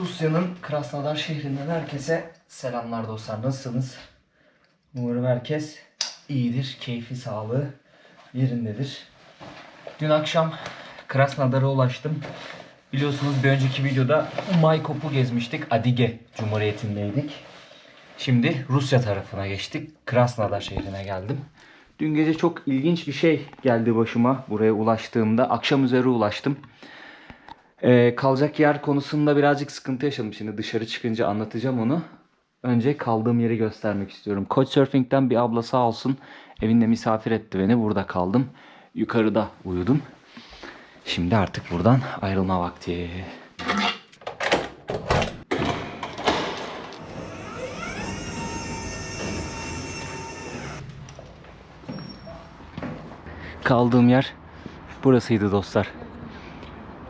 Rusya'nın Krasnodar şehrinden herkese selamlar dostlar. Nasılsınız? Umarım herkes iyidir, keyfi, sağlığı yerindedir. Dün akşam Krasnodar'a ulaştım. Biliyorsunuz bir önceki videoda Maykop'u gezmiştik. Adige Cumhuriyeti'ndeydik. Şimdi Rusya tarafına geçtik. Krasnodar şehrine geldim. Dün gece çok ilginç bir şey geldi başıma buraya ulaştığımda. Akşam üzeri ulaştım. Ee, kalacak yer konusunda birazcık sıkıntı yaşadım. Şimdi dışarı çıkınca anlatacağım onu. Önce kaldığım yeri göstermek istiyorum. Couchsurfing'den bir abla sağ olsun evinde misafir etti beni. Burada kaldım. Yukarıda uyudum. Şimdi artık buradan ayrılma vakti. Kaldığım yer burasıydı dostlar.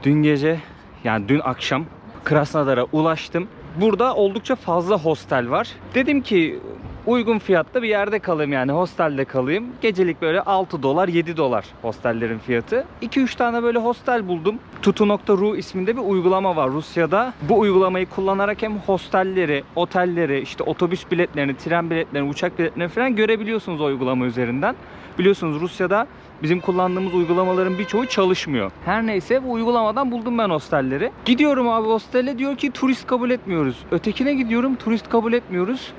Dün gece yani dün akşam Krasnodar'a ulaştım. Burada oldukça fazla hostel var. Dedim ki uygun fiyatta bir yerde kalayım yani hostelde kalayım. Gecelik böyle 6 dolar 7 dolar hostellerin fiyatı. 2-3 tane böyle hostel buldum. Tutu.ru isminde bir uygulama var Rusya'da. Bu uygulamayı kullanarak hem hostelleri, otelleri, işte otobüs biletlerini, tren biletlerini, uçak biletlerini falan görebiliyorsunuz o uygulama üzerinden. Biliyorsunuz Rusya'da bizim kullandığımız uygulamaların birçoğu çalışmıyor. Her neyse bu uygulamadan buldum ben hostelleri. Gidiyorum abi hostele diyor ki turist kabul etmiyoruz. Ötekine gidiyorum turist kabul etmiyoruz.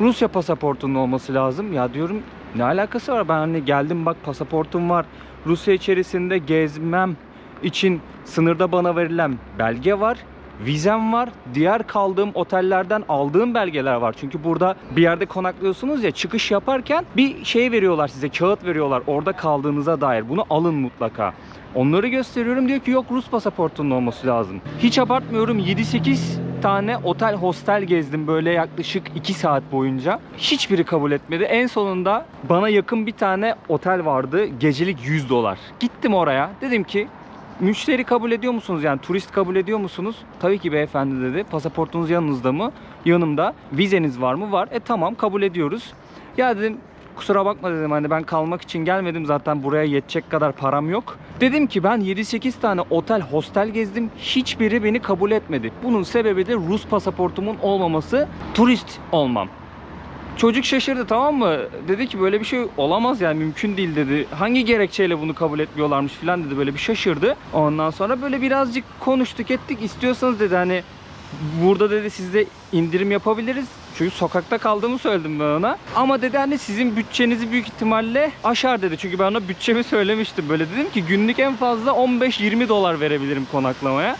Rusya pasaportunun olması lazım. Ya diyorum ne alakası var? Ben hani geldim bak pasaportum var. Rusya içerisinde gezmem için sınırda bana verilen belge var. Vizem var. Diğer kaldığım otellerden aldığım belgeler var. Çünkü burada bir yerde konaklıyorsunuz ya çıkış yaparken bir şey veriyorlar size. Kağıt veriyorlar orada kaldığınıza dair. Bunu alın mutlaka. Onları gösteriyorum diyor ki yok Rus pasaportunun olması lazım. Hiç abartmıyorum 7-8 tane otel hostel gezdim böyle yaklaşık 2 saat boyunca. Hiçbiri kabul etmedi. En sonunda bana yakın bir tane otel vardı. Gecelik 100 dolar. Gittim oraya. Dedim ki Müşteri kabul ediyor musunuz? Yani turist kabul ediyor musunuz? Tabii ki beyefendi dedi. Pasaportunuz yanınızda mı? Yanımda. Vizeniz var mı? Var. E tamam kabul ediyoruz. Ya dedim kusura bakma dedim hani ben kalmak için gelmedim zaten buraya yetecek kadar param yok. Dedim ki ben 7-8 tane otel hostel gezdim. Hiçbiri beni kabul etmedi. Bunun sebebi de Rus pasaportumun olmaması, turist olmam. Çocuk şaşırdı tamam mı? Dedi ki böyle bir şey olamaz yani mümkün değil dedi. Hangi gerekçeyle bunu kabul etmiyorlarmış falan dedi böyle bir şaşırdı. Ondan sonra böyle birazcık konuştuk ettik. İstiyorsanız dedi hani burada dedi sizde indirim yapabiliriz. Çünkü sokakta kaldığımı söyledim ben ona. Ama dedi hani sizin bütçenizi büyük ihtimalle aşar dedi. Çünkü ben ona bütçemi söylemiştim. Böyle dedim ki günlük en fazla 15-20 dolar verebilirim konaklamaya.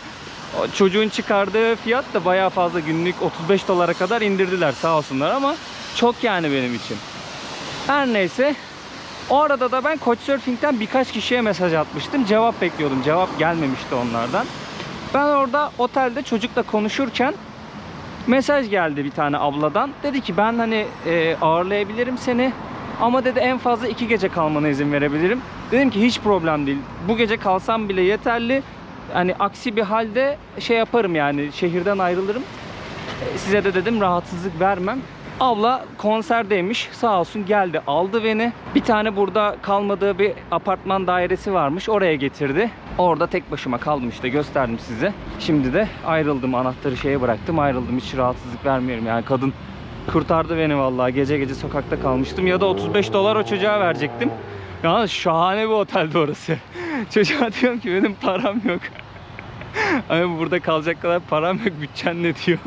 Çocuğun çıkardığı fiyat da bayağı fazla günlük 35 dolara kadar indirdiler sağ olsunlar ama çok yani benim için. Her neyse o arada da ben Couchsurfing'den birkaç kişiye mesaj atmıştım. Cevap bekliyordum. Cevap gelmemişti onlardan. Ben orada otelde çocukla konuşurken mesaj geldi bir tane abladan. Dedi ki ben hani e, ağırlayabilirim seni ama dedi en fazla iki gece kalmana izin verebilirim. Dedim ki hiç problem değil. Bu gece kalsam bile yeterli. Hani aksi bir halde şey yaparım yani şehirden ayrılırım. E, Size de dedim rahatsızlık vermem. Abla konserdeymiş. Sağ olsun geldi aldı beni. Bir tane burada kalmadığı bir apartman dairesi varmış. Oraya getirdi. Orada tek başıma kaldım işte gösterdim size. Şimdi de ayrıldım. Anahtarı şeye bıraktım. Ayrıldım. Hiç rahatsızlık vermiyorum. Yani kadın kurtardı beni vallahi. Gece gece sokakta kalmıştım. Ya da 35 dolar o çocuğa verecektim. Yalnız şahane bir oteldi orası. Çocuğa diyorum ki benim param yok. Ama burada kalacak kadar param yok. Bütçen ne diyor.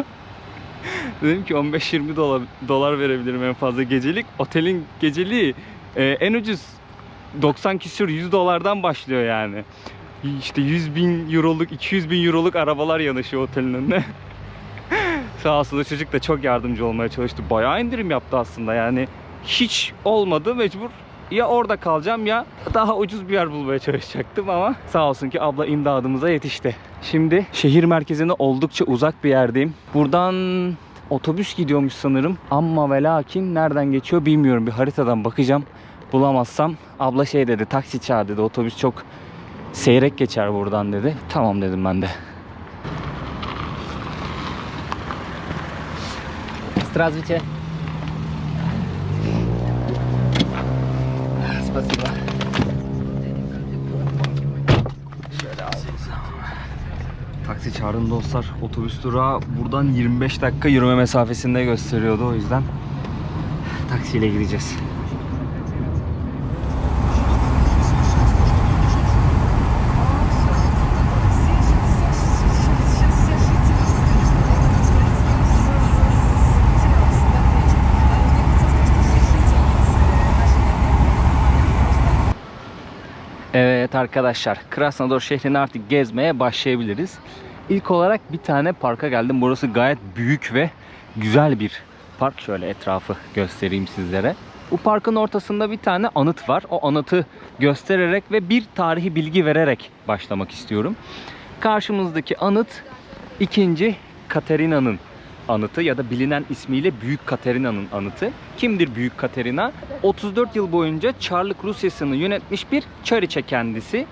Dedim ki 15-20 dolar, dolar verebilirim en fazla gecelik. Otelin geceliği e, en ucuz 90 küsür 100 dolardan başlıyor yani. İşte 100 bin euroluk 200 bin euroluk arabalar yanaşıyor otelin önüne. Sağ olsun çocuk da çok yardımcı olmaya çalıştı. Bayağı indirim yaptı aslında yani. Hiç olmadı mecbur ya orada kalacağım ya daha ucuz bir yer bulmaya çalışacaktım ama sağ olsun ki abla imdadımıza yetişti. Şimdi şehir merkezine oldukça uzak bir yerdeyim. Buradan otobüs gidiyormuş sanırım. Ama ve lakin nereden geçiyor bilmiyorum. Bir haritadan bakacağım. Bulamazsam abla şey dedi taksi çağır dedi. Otobüs çok seyrek geçer buradan dedi. Tamam dedim ben de. Здравствуйте. Спасибо. Taksi çağırın dostlar. Otobüs durağı buradan 25 dakika yürüme mesafesinde gösteriyordu. O yüzden taksiyle gideceğiz. Evet arkadaşlar, Krasnodar şehrini artık gezmeye başlayabiliriz. İlk olarak bir tane parka geldim. Burası gayet büyük ve güzel bir park. Şöyle etrafı göstereyim sizlere. Bu parkın ortasında bir tane anıt var. O anıtı göstererek ve bir tarihi bilgi vererek başlamak istiyorum. Karşımızdaki anıt 2. Katerina'nın anıtı ya da bilinen ismiyle Büyük Katerina'nın anıtı. Kimdir Büyük Katerina? 34 yıl boyunca Çarlık Rusyası'nı yönetmiş bir çariçe kendisi.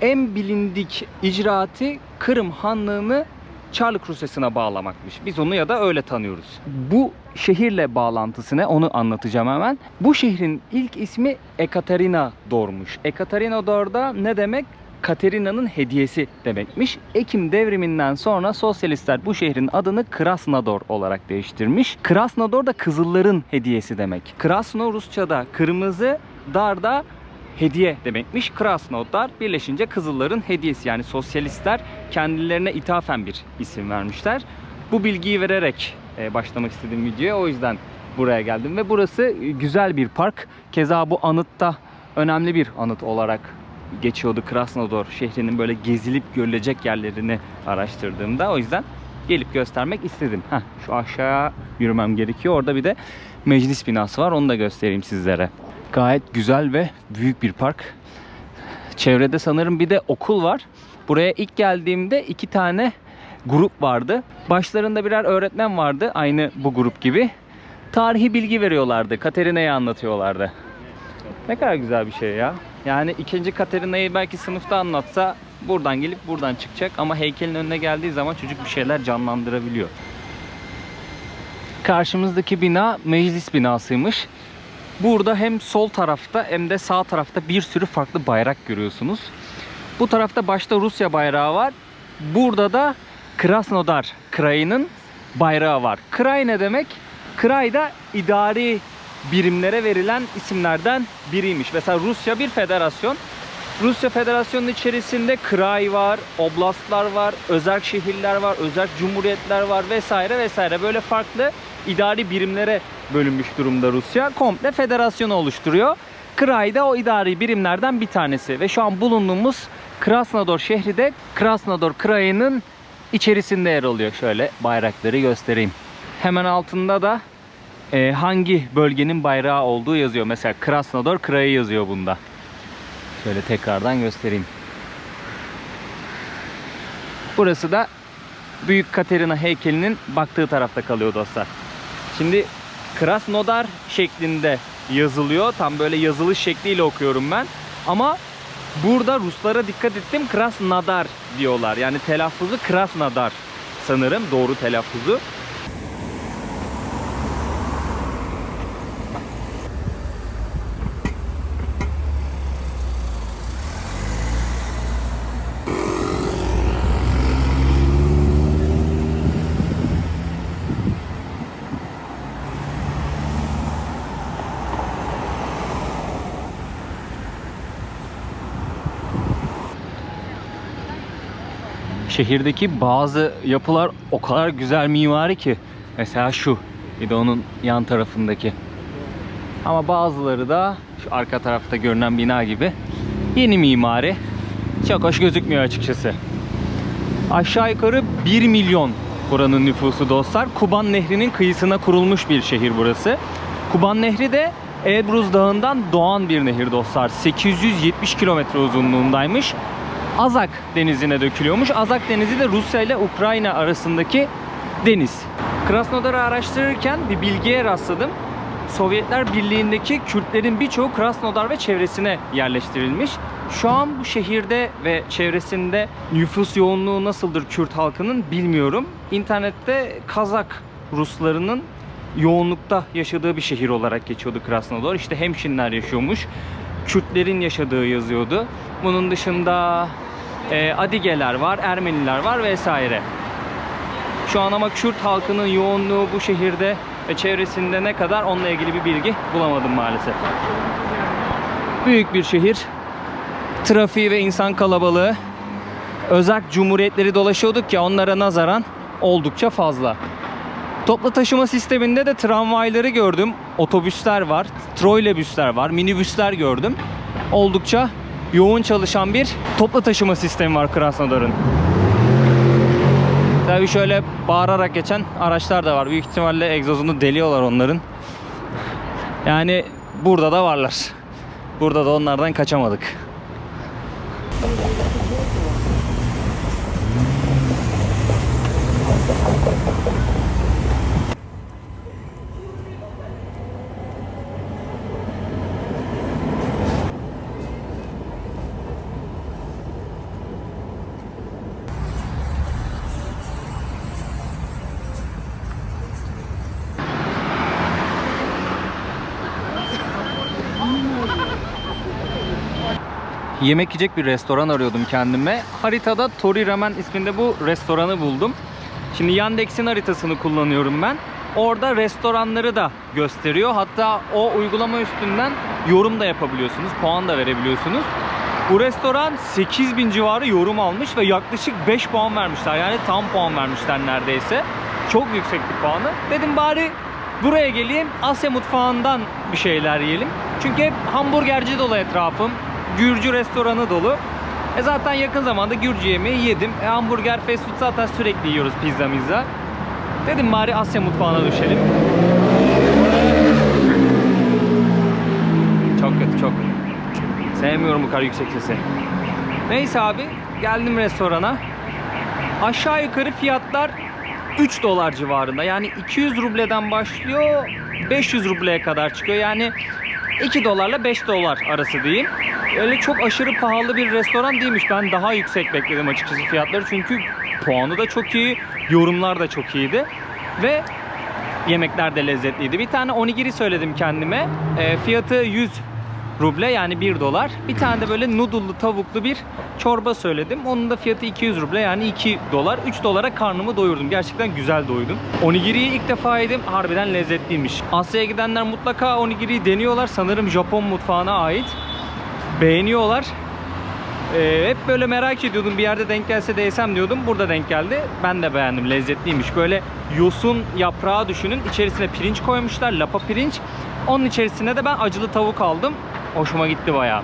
En bilindik icraatı Kırım Hanlığı'nı Çarlık Rusyası'na bağlamakmış. Biz onu ya da öyle tanıyoruz. Bu şehirle bağlantısı ne onu anlatacağım hemen. Bu şehrin ilk ismi Ekaterina Dor'muş. Ekaterina Dor'da ne demek? Katerina'nın hediyesi demekmiş. Ekim devriminden sonra sosyalistler bu şehrin adını Krasnodar olarak değiştirmiş. Krasnodar da Kızılların hediyesi demek. Krasno Rusça'da kırmızı, dar da hediye demekmiş. Krasnodar birleşince Kızılların hediyesi yani sosyalistler kendilerine ithafen bir isim vermişler. Bu bilgiyi vererek e, başlamak istediğim videoya o yüzden buraya geldim ve burası güzel bir park. Keza bu anıtta önemli bir anıt olarak geçiyordu Krasnodar şehrinin böyle gezilip görülecek yerlerini araştırdığımda. O yüzden gelip göstermek istedim. Heh, şu aşağıya yürümem gerekiyor. Orada bir de meclis binası var. Onu da göstereyim sizlere. Gayet güzel ve büyük bir park. Çevrede sanırım bir de okul var. Buraya ilk geldiğimde iki tane grup vardı. Başlarında birer öğretmen vardı. Aynı bu grup gibi. Tarihi bilgi veriyorlardı. Katerina'yı anlatıyorlardı. Ne kadar güzel bir şey ya. Yani ikinci Katerina'yı belki sınıfta anlatsa buradan gelip buradan çıkacak ama heykelin önüne geldiği zaman çocuk bir şeyler canlandırabiliyor. Karşımızdaki bina meclis binasıymış. Burada hem sol tarafta hem de sağ tarafta bir sürü farklı bayrak görüyorsunuz. Bu tarafta başta Rusya bayrağı var. Burada da Krasnodar krayının bayrağı var. Kray ne demek? Kray da idari birimlere verilen isimlerden biriymiş. Mesela Rusya bir federasyon. Rusya Federasyonu'nun içerisinde kray var, oblastlar var, özerk şehirler var, özerk cumhuriyetler var vesaire vesaire. Böyle farklı idari birimlere bölünmüş durumda Rusya. Komple federasyonu oluşturuyor. Kray da o idari birimlerden bir tanesi. Ve şu an bulunduğumuz Krasnodar şehri de Krasnodar krayının içerisinde yer alıyor. Şöyle bayrakları göstereyim. Hemen altında da e, hangi bölgenin bayrağı olduğu yazıyor. Mesela Krasnodar krayı yazıyor bunda. Şöyle tekrardan göstereyim. Burası da Büyük Katerina heykelinin baktığı tarafta kalıyor dostlar. Şimdi Krasnodar şeklinde yazılıyor. Tam böyle yazılış şekliyle okuyorum ben. Ama burada Ruslara dikkat ettim. Krasnodar diyorlar. Yani telaffuzu Krasnodar sanırım doğru telaffuzu. Şehirdeki bazı yapılar o kadar güzel mimari ki. Mesela şu. Bir de onun yan tarafındaki. Ama bazıları da şu arka tarafta görünen bina gibi yeni mimari. Çok hoş gözükmüyor açıkçası. Aşağı yukarı 1 milyon buranın nüfusu dostlar. Kuban Nehri'nin kıyısına kurulmuş bir şehir burası. Kuban Nehri de Elbruz Dağı'ndan doğan bir nehir dostlar. 870 kilometre uzunluğundaymış. Azak denizine dökülüyormuş. Azak denizi de Rusya ile Ukrayna arasındaki deniz. Krasnodar'ı araştırırken bir bilgiye rastladım. Sovyetler Birliği'ndeki Kürtlerin birçoğu Krasnodar ve çevresine yerleştirilmiş. Şu an bu şehirde ve çevresinde nüfus yoğunluğu nasıldır Kürt halkının bilmiyorum. İnternette Kazak Ruslarının yoğunlukta yaşadığı bir şehir olarak geçiyordu Krasnodar. İşte Hemşinler yaşıyormuş. Kürtlerin yaşadığı yazıyordu. Bunun dışında e, Adigeler var, Ermeniler var vesaire. Şu an ama Kürt halkının yoğunluğu bu şehirde ve çevresinde ne kadar onunla ilgili bir bilgi bulamadım maalesef. Büyük bir şehir. Trafiği ve insan kalabalığı. Özerk cumhuriyetleri dolaşıyorduk ya onlara nazaran oldukça fazla. Toplu taşıma sisteminde de tramvayları gördüm. Otobüsler var, troleybüsler var, minibüsler gördüm. Oldukça yoğun çalışan bir toplu taşıma sistemi var Krasnodar'ın. Tabii şöyle bağırarak geçen araçlar da var. Büyük ihtimalle egzozunu deliyorlar onların. Yani burada da varlar. Burada da onlardan kaçamadık. Yemek yiyecek bir restoran arıyordum kendime. Haritada Tori Ramen isminde bu restoranı buldum. Şimdi Yandex'in haritasını kullanıyorum ben. Orada restoranları da gösteriyor. Hatta o uygulama üstünden yorum da yapabiliyorsunuz. Puan da verebiliyorsunuz. Bu restoran 8000 civarı yorum almış ve yaklaşık 5 puan vermişler. Yani tam puan vermişler neredeyse. Çok yüksek bir puanı. Dedim bari buraya geleyim Asya mutfağından bir şeyler yiyelim. Çünkü hep hamburgerci dolu etrafım. Gürcü restoranı dolu. E zaten yakın zamanda Gürcü yemeği yedim. E hamburger, fast food zaten sürekli yiyoruz pizza mizza. Dedim bari Asya mutfağına düşelim. Çok kötü çok. Sevmiyorum bu kadar yüksek sesi. Neyse abi geldim restorana. Aşağı yukarı fiyatlar 3 dolar civarında. Yani 200 rubleden başlıyor 500 rubleye kadar çıkıyor. Yani 2 dolarla 5 dolar arası diyeyim. Öyle çok aşırı pahalı bir restoran değilmiş. Ben daha yüksek bekledim açıkçası fiyatları. Çünkü puanı da çok iyi, yorumlar da çok iyiydi. Ve yemekler de lezzetliydi. Bir tane onigiri söyledim kendime. E, fiyatı 100 ruble yani 1 dolar. Bir tane de böyle noodle'lu tavuklu bir çorba söyledim. Onun da fiyatı 200 ruble yani 2 dolar. 3 dolara karnımı doyurdum. Gerçekten güzel doydum. Onigiriyi ilk defa yedim. Harbiden lezzetliymiş. Asya'ya gidenler mutlaka onigiriyi deniyorlar. Sanırım Japon mutfağına ait. Beğeniyorlar. Ee, hep böyle merak ediyordum bir yerde denk gelse de diyordum. Burada denk geldi. Ben de beğendim. Lezzetliymiş. Böyle yosun yaprağı düşünün. İçerisine pirinç koymuşlar. Lapa pirinç. Onun içerisine de ben acılı tavuk aldım. Hoşuma gitti bayağı.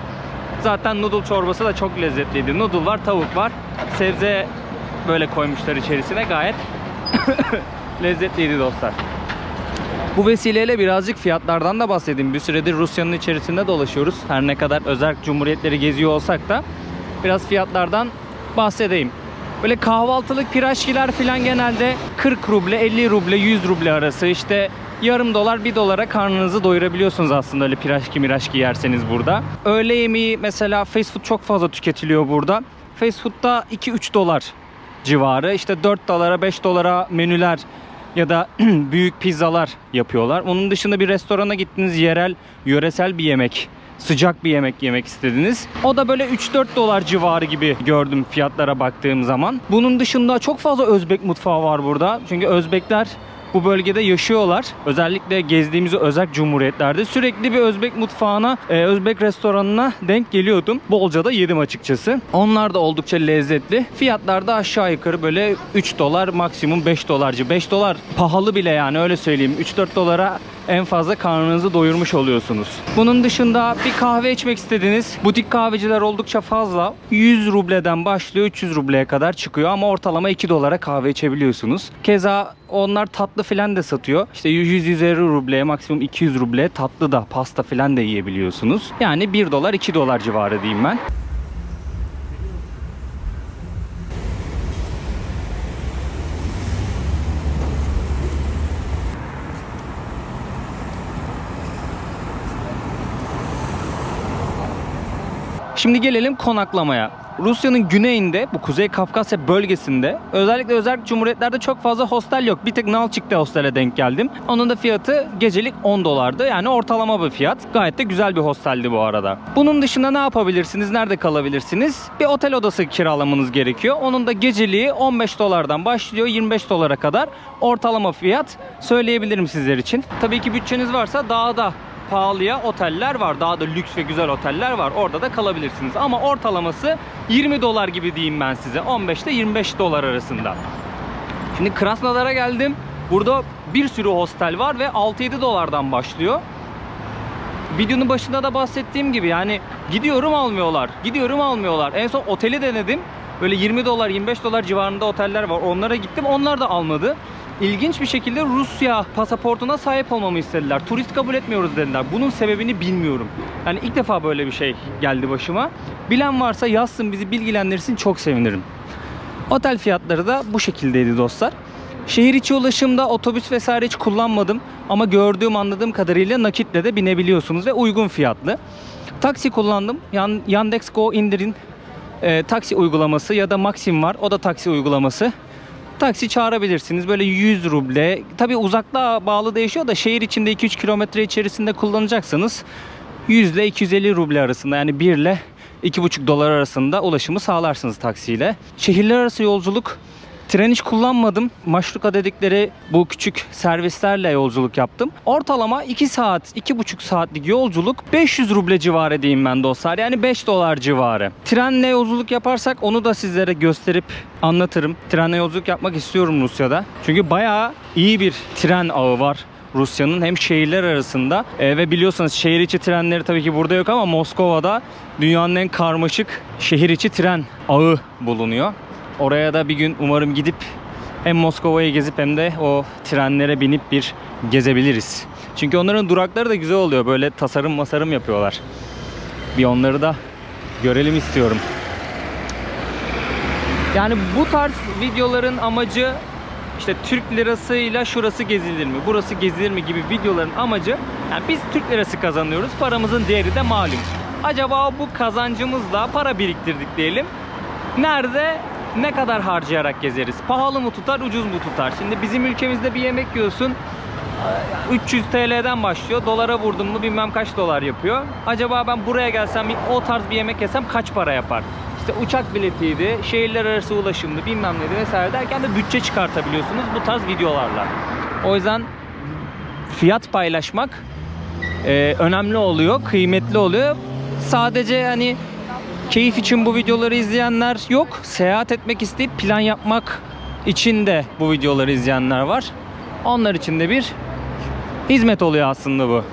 Zaten noodle çorbası da çok lezzetliydi. Noodle var, tavuk var. Sebze böyle koymuşlar içerisine. Gayet lezzetliydi dostlar. Bu vesileyle birazcık fiyatlardan da bahsedeyim. Bir süredir Rusya'nın içerisinde dolaşıyoruz. Her ne kadar özel cumhuriyetleri geziyor olsak da biraz fiyatlardan bahsedeyim. Böyle kahvaltılık piraşkiler falan genelde 40 ruble, 50 ruble, 100 ruble arası işte yarım dolar, 1 dolara karnınızı doyurabiliyorsunuz aslında öyle piraşki miraşki yerseniz burada. Öğle yemeği mesela fast food çok fazla tüketiliyor burada. Fast food'da 2-3 dolar civarı. İşte 4 dolara 5 dolara menüler ya da büyük pizzalar yapıyorlar. Onun dışında bir restorana gittiniz yerel, yöresel bir yemek sıcak bir yemek yemek istediniz. O da böyle 3-4 dolar civarı gibi gördüm fiyatlara baktığım zaman. Bunun dışında çok fazla Özbek mutfağı var burada. Çünkü Özbekler bu bölgede yaşıyorlar. Özellikle gezdiğimiz Özbek Cumhuriyetlerde sürekli bir Özbek mutfağına, e, Özbek restoranına denk geliyordum. Bolca da yedim açıkçası. Onlar da oldukça lezzetli. Fiyatlar da aşağı yukarı böyle 3 dolar maksimum 5 dolarcı. 5 dolar pahalı bile yani öyle söyleyeyim. 3-4 dolara en fazla karnınızı doyurmuş oluyorsunuz. Bunun dışında bir kahve içmek istediniz. Butik kahveciler oldukça fazla. 100 rubleden başlıyor 300 rubleye kadar çıkıyor ama ortalama 2 dolara kahve içebiliyorsunuz. Keza onlar tatlı filan da satıyor. İşte 100-150 rubleye maksimum 200 rubleye tatlı da pasta filan da yiyebiliyorsunuz. Yani 1 dolar 2 dolar civarı diyeyim ben. Şimdi gelelim konaklamaya. Rusya'nın güneyinde, bu Kuzey Kafkasya bölgesinde özellikle özel cumhuriyetlerde çok fazla hostel yok. Bir tek Nalçik'te hostele denk geldim. Onun da fiyatı gecelik 10 dolardı. Yani ortalama bir fiyat. Gayet de güzel bir hosteldi bu arada. Bunun dışında ne yapabilirsiniz? Nerede kalabilirsiniz? Bir otel odası kiralamanız gerekiyor. Onun da geceliği 15 dolardan başlıyor 25 dolara kadar ortalama fiyat söyleyebilirim sizler için. Tabii ki bütçeniz varsa daha da pahalıya oteller var. Daha da lüks ve güzel oteller var. Orada da kalabilirsiniz. Ama ortalaması 20 dolar gibi diyeyim ben size. 15 ile 25 dolar arasında. Şimdi Krasnodar'a geldim. Burada bir sürü hostel var ve 6-7 dolardan başlıyor. Videonun başında da bahsettiğim gibi yani gidiyorum almıyorlar. Gidiyorum almıyorlar. En son oteli denedim. Böyle 20 dolar 25 dolar civarında oteller var. Onlara gittim. Onlar da almadı. İlginç bir şekilde Rusya pasaportuna sahip olmamı istediler. Turist kabul etmiyoruz dediler. Bunun sebebini bilmiyorum. Yani ilk defa böyle bir şey geldi başıma. Bilen varsa yazsın bizi bilgilendirsin çok sevinirim. Otel fiyatları da bu şekildeydi dostlar. Şehir içi ulaşımda otobüs vesaire hiç kullanmadım ama gördüğüm anladığım kadarıyla nakitle de binebiliyorsunuz ve uygun fiyatlı. Taksi kullandım. Yan, Yandex Go indirin e, taksi uygulaması ya da Maxim var. O da taksi uygulaması. Taksi çağırabilirsiniz. Böyle 100 ruble. Tabi uzaklığa bağlı değişiyor da şehir içinde 2-3 kilometre içerisinde kullanacaksanız 100 ile 250 ruble arasında yani 1 ile 2,5 dolar arasında ulaşımı sağlarsınız taksiyle. Şehirler arası yolculuk Tren hiç kullanmadım. Maşruka dedikleri bu küçük servislerle yolculuk yaptım. Ortalama 2 saat, 2,5 saatlik yolculuk 500 ruble civarı diyeyim ben dostlar. Yani 5 dolar civarı. Trenle yolculuk yaparsak onu da sizlere gösterip anlatırım. Trenle yolculuk yapmak istiyorum Rusya'da. Çünkü bayağı iyi bir tren ağı var. Rusya'nın hem şehirler arasında e, ve biliyorsanız şehir içi trenleri tabii ki burada yok ama Moskova'da dünyanın en karmaşık şehir içi tren ağı bulunuyor. Oraya da bir gün umarım gidip hem Moskova'yı gezip hem de o trenlere binip bir gezebiliriz. Çünkü onların durakları da güzel oluyor. Böyle tasarım masarım yapıyorlar. Bir onları da görelim istiyorum. Yani bu tarz videoların amacı işte Türk lirasıyla şurası gezilir mi, burası gezilir mi gibi videoların amacı yani biz Türk lirası kazanıyoruz. Paramızın değeri de malum. Acaba bu kazancımızla para biriktirdik diyelim. Nerede ne kadar harcayarak gezeriz? Pahalı mı tutar, ucuz mu tutar? Şimdi bizim ülkemizde bir yemek yiyorsun 300 TL'den başlıyor. Dolara vurdum mu bilmem kaç dolar yapıyor. Acaba ben buraya gelsem o tarz bir yemek yesem kaç para yapar? İşte uçak biletiydi, şehirler arası ulaşımdı bilmem ne vesaire derken de bütçe çıkartabiliyorsunuz bu tarz videolarla. O yüzden fiyat paylaşmak e, önemli oluyor, kıymetli oluyor. Sadece hani keyif için bu videoları izleyenler yok. Seyahat etmek isteyip plan yapmak için de bu videoları izleyenler var. Onlar için de bir hizmet oluyor aslında bu.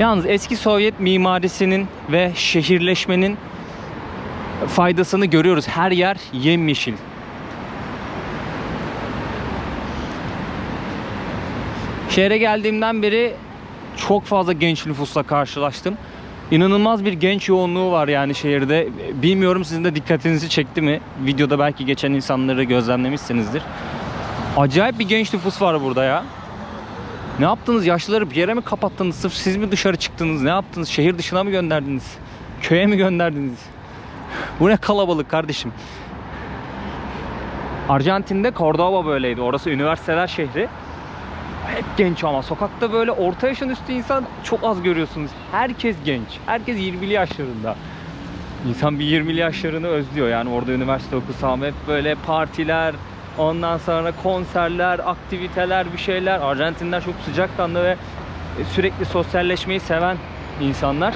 Yalnız eski Sovyet mimarisinin ve şehirleşmenin faydasını görüyoruz. Her yer yemyeşil. Şehre geldiğimden beri çok fazla genç nüfusla karşılaştım. İnanılmaz bir genç yoğunluğu var yani şehirde. Bilmiyorum sizin de dikkatinizi çekti mi? Videoda belki geçen insanları gözlemlemişsinizdir. Acayip bir genç nüfus var burada ya. Ne yaptınız? Yaşlıları bir yere mi kapattınız? Sırf siz mi dışarı çıktınız? Ne yaptınız? Şehir dışına mı gönderdiniz? Köye mi gönderdiniz? Bu ne kalabalık kardeşim. Arjantin'de Cordoba böyleydi. Orası üniversiteler şehri. Hep genç ama sokakta böyle orta yaşın üstü insan çok az görüyorsunuz. Herkes genç. Herkes 20'li yaşlarında. İnsan bir 20'li yaşlarını özlüyor. Yani orada üniversite okusam hep böyle partiler, ondan sonra konserler, aktiviteler, bir şeyler. Arjantinler çok sıcakkanlı ve sürekli sosyalleşmeyi seven insanlar.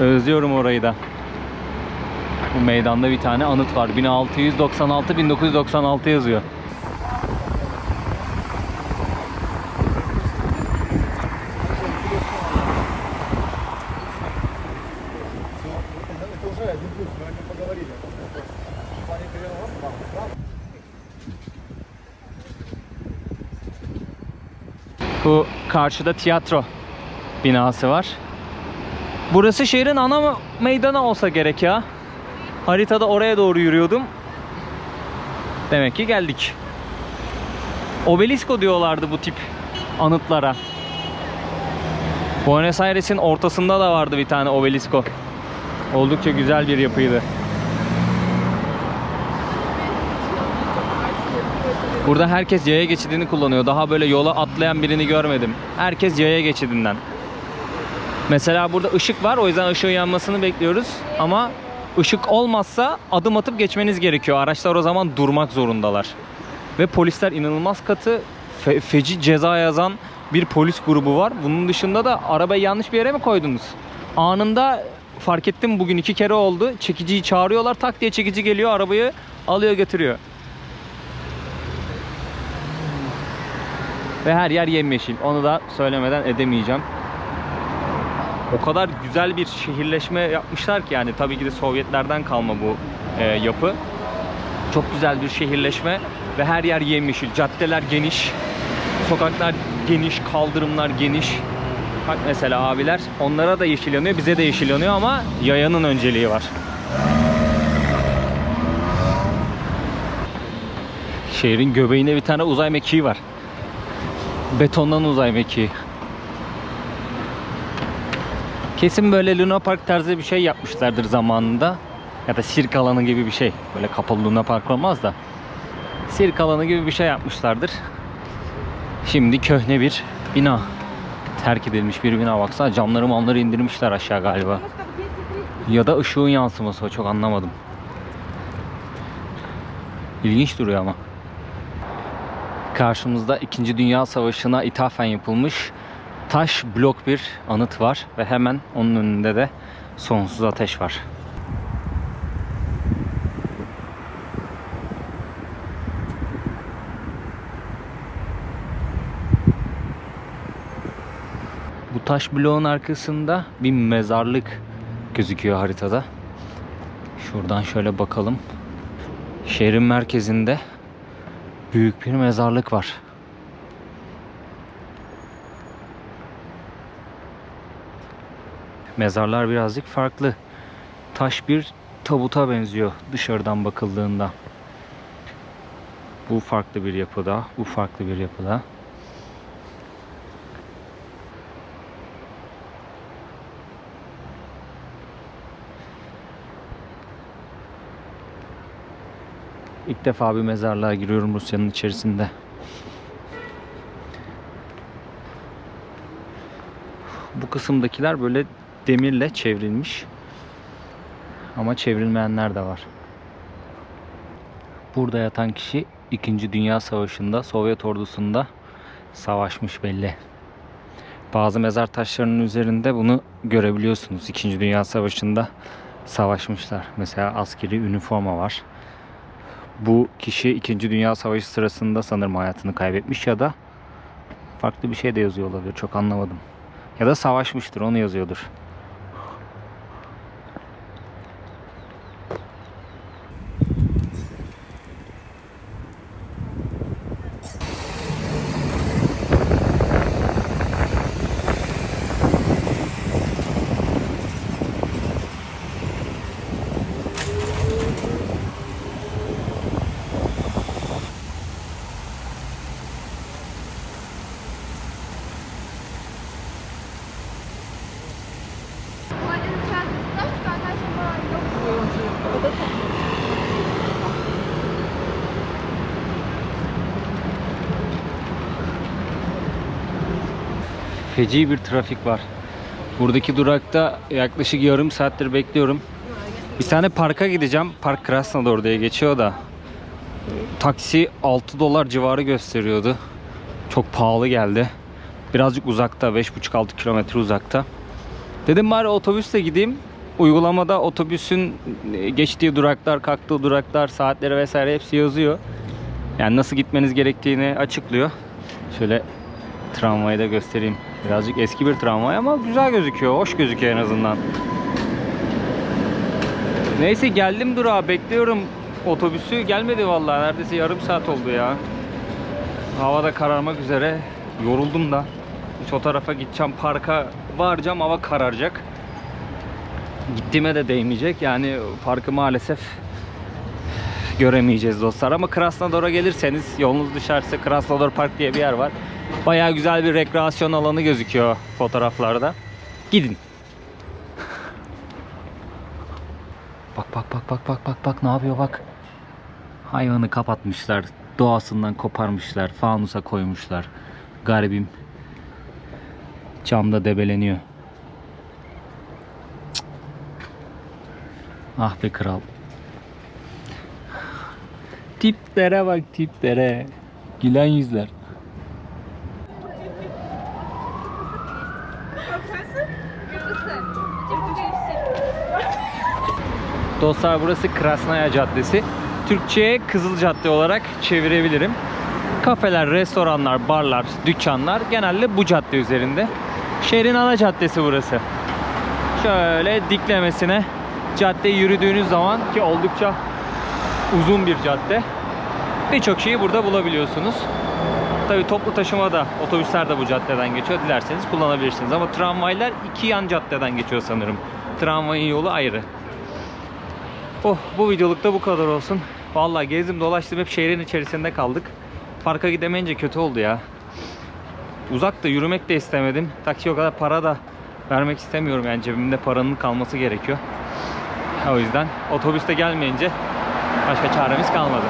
Özlüyorum orayı da. Bu meydanda bir tane anıt var. 1696-1996 yazıyor. Karşıda tiyatro binası var. Burası şehrin ana meydanı olsa gerek ya. Haritada oraya doğru yürüyordum. Demek ki geldik. Obelisko diyorlardı bu tip anıtlara. Buenos Aires'in ortasında da vardı bir tane obelisko. Oldukça güzel bir yapıydı. Burada herkes yaya geçidini kullanıyor. Daha böyle yola atlayan birini görmedim. Herkes yaya geçidinden. Mesela burada ışık var. O yüzden ışığın yanmasını bekliyoruz. Ama ışık olmazsa adım atıp geçmeniz gerekiyor. Araçlar o zaman durmak zorundalar. Ve polisler inanılmaz katı fe- feci ceza yazan bir polis grubu var. Bunun dışında da arabayı yanlış bir yere mi koydunuz? Anında fark ettim bugün iki kere oldu. Çekiciyi çağırıyorlar tak diye çekici geliyor arabayı alıyor götürüyor. Ve her yer yemyeşil. Onu da söylemeden edemeyeceğim. O kadar güzel bir şehirleşme yapmışlar ki yani tabii ki de Sovyetlerden kalma bu e, yapı. Çok güzel bir şehirleşme ve her yer yemyeşil. Caddeler geniş, sokaklar geniş, kaldırımlar geniş. Bak mesela abiler onlara da yeşil yanıyor, bize de yeşil yanıyor ama yayanın önceliği var. Şehrin göbeğinde bir tane uzay mekiği var. Betondan uzay mekiği. Kesin böyle Luna Park tarzı bir şey yapmışlardır zamanında. Ya da sirk alanı gibi bir şey. Böyle kapalı Luna Park olmaz da. Sirk alanı gibi bir şey yapmışlardır. Şimdi köhne bir bina. Terk edilmiş bir bina. Baksana camları mamları indirmişler aşağı galiba. Ya da ışığın yansıması o çok anlamadım. İlginç duruyor ama. Karşımızda 2. Dünya Savaşı'na ithafen yapılmış taş blok bir anıt var ve hemen onun önünde de sonsuz ateş var. Bu taş bloğun arkasında bir mezarlık gözüküyor haritada. Şuradan şöyle bakalım. Şehrin merkezinde büyük bir mezarlık var. Mezarlar birazcık farklı. Taş bir tabuta benziyor dışarıdan bakıldığında. Bu farklı bir yapıda, bu farklı bir yapıda. İlk defa bir mezarlığa giriyorum Rusya'nın içerisinde. Bu kısımdakiler böyle demirle çevrilmiş. Ama çevrilmeyenler de var. Burada yatan kişi 2. Dünya Savaşı'nda Sovyet ordusunda savaşmış belli. Bazı mezar taşlarının üzerinde bunu görebiliyorsunuz. 2. Dünya Savaşı'nda savaşmışlar. Mesela askeri üniforma var. Bu kişi 2. Dünya Savaşı sırasında sanırım hayatını kaybetmiş ya da farklı bir şey de yazıyor olabilir. Çok anlamadım. Ya da savaşmıştır onu yazıyordur. Feci bir trafik var. Buradaki durakta yaklaşık yarım saattir bekliyorum. Bir tane parka gideceğim. Park Krasnodar diye geçiyor da. Taksi 6 dolar civarı gösteriyordu. Çok pahalı geldi. Birazcık uzakta. 5,5-6 kilometre uzakta. Dedim bari otobüsle gideyim. Uygulamada otobüsün geçtiği duraklar, kalktığı duraklar, saatleri vesaire hepsi yazıyor. Yani nasıl gitmeniz gerektiğini açıklıyor. Şöyle tramvayı da göstereyim. Birazcık eski bir tramvay ama güzel gözüküyor. Hoş gözüküyor en azından. Neyse geldim durağa bekliyorum. Otobüsü gelmedi vallahi. Neredeyse yarım saat oldu ya. Havada kararmak üzere. Yoruldum da. Hiç o tarafa gideceğim. Parka varacağım. Hava kararacak. Gittiğime de değmeyecek. Yani parkı maalesef göremeyeceğiz dostlar. Ama Krasnodar'a gelirseniz yolunuz düşerse Krasnodar Park diye bir yer var. Bayağı güzel bir rekreasyon alanı gözüküyor fotoğraflarda. Gidin. Bak bak bak bak bak bak bak ne yapıyor bak. Hayvanı kapatmışlar. Doğasından koparmışlar. Fanusa koymuşlar. Garibim. Camda debeleniyor. Ah be kral. Tiplere bak tiplere. Gülen yüzler. Dostlar burası Krasnaya Caddesi. Türkçe'ye Kızıl Cadde olarak çevirebilirim. Kafeler, restoranlar, barlar, dükkanlar genelde bu cadde üzerinde. Şehrin ana caddesi burası. Şöyle diklemesine caddeyi yürüdüğünüz zaman ki oldukça uzun bir cadde. Birçok şeyi burada bulabiliyorsunuz. Tabii toplu taşıma da otobüsler de bu caddeden geçiyor. Dilerseniz kullanabilirsiniz. Ama tramvaylar iki yan caddeden geçiyor sanırım. Tramvayın yolu ayrı. Oh bu videoluk da bu kadar olsun. Vallahi gezdim dolaştım hep şehrin içerisinde kaldık. Parka gidemeyince kötü oldu ya. Uzakta yürümek de istemedim. Taksiye o kadar para da vermek istemiyorum yani cebimde paranın kalması gerekiyor. O yüzden otobüste gelmeyince başka çaremiz kalmadı.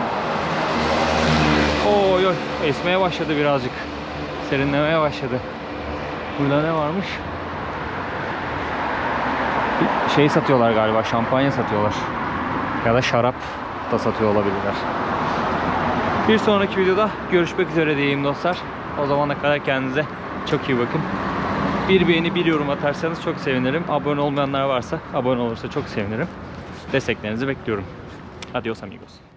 Oy oy esmeye başladı birazcık. Serinlemeye başladı. Burada ne varmış? Şey satıyorlar galiba şampanya satıyorlar. Ya da şarap da satıyor olabilirler. Bir sonraki videoda görüşmek üzere diyeyim dostlar. O zamana kadar kendinize çok iyi bakın. Bir beğeni bir yorum atarsanız çok sevinirim. Abone olmayanlar varsa abone olursa çok sevinirim. Desteklerinizi bekliyorum. Adios amigos.